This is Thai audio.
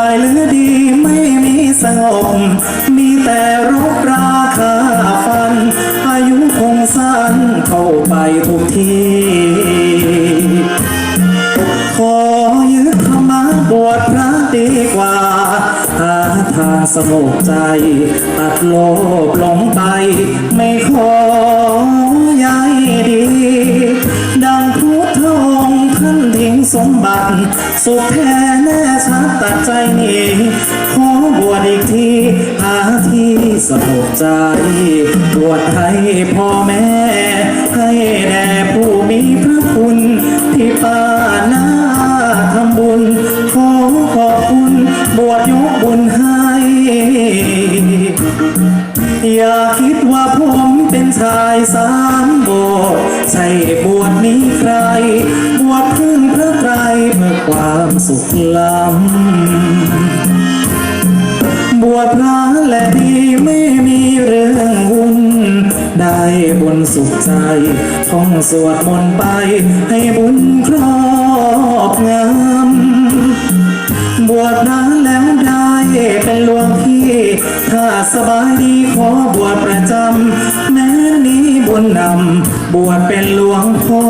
ายหรือดีไม่มีสงบ มีแต่รบราคาฟัน อายุคงสั้นเข้าไปทุกทีขอยึดธรรมะบวชพระดีกว่า หาทางสงบใจ ตัดโลภหลงไป มบัติ สุขแท้แน่ชัดตัดใจนี้ขอบวชอีกที หาที่สงบใจบวชให้พ่อแม่ ให้แด่ผู้มีพระคุณ ที่ป้านาทำบุญ ขอขอบคุณ บวชยกบุญให้ อย่าคิดว่าผมเป็นชายสามโบใช่บวชนี้ ความสุขล้ำบวชพระและดีไม่มีเรื่องวุ่นได้บุญสุขใจท่องสวดมนต์ไปให้บุญครอบงำบวชนานแล้วได้เป็นหลวงพี่ ถ้าสบายดีขอบวชประจำแม้นี้บุญนำบวชเป็นหลวงพ่อ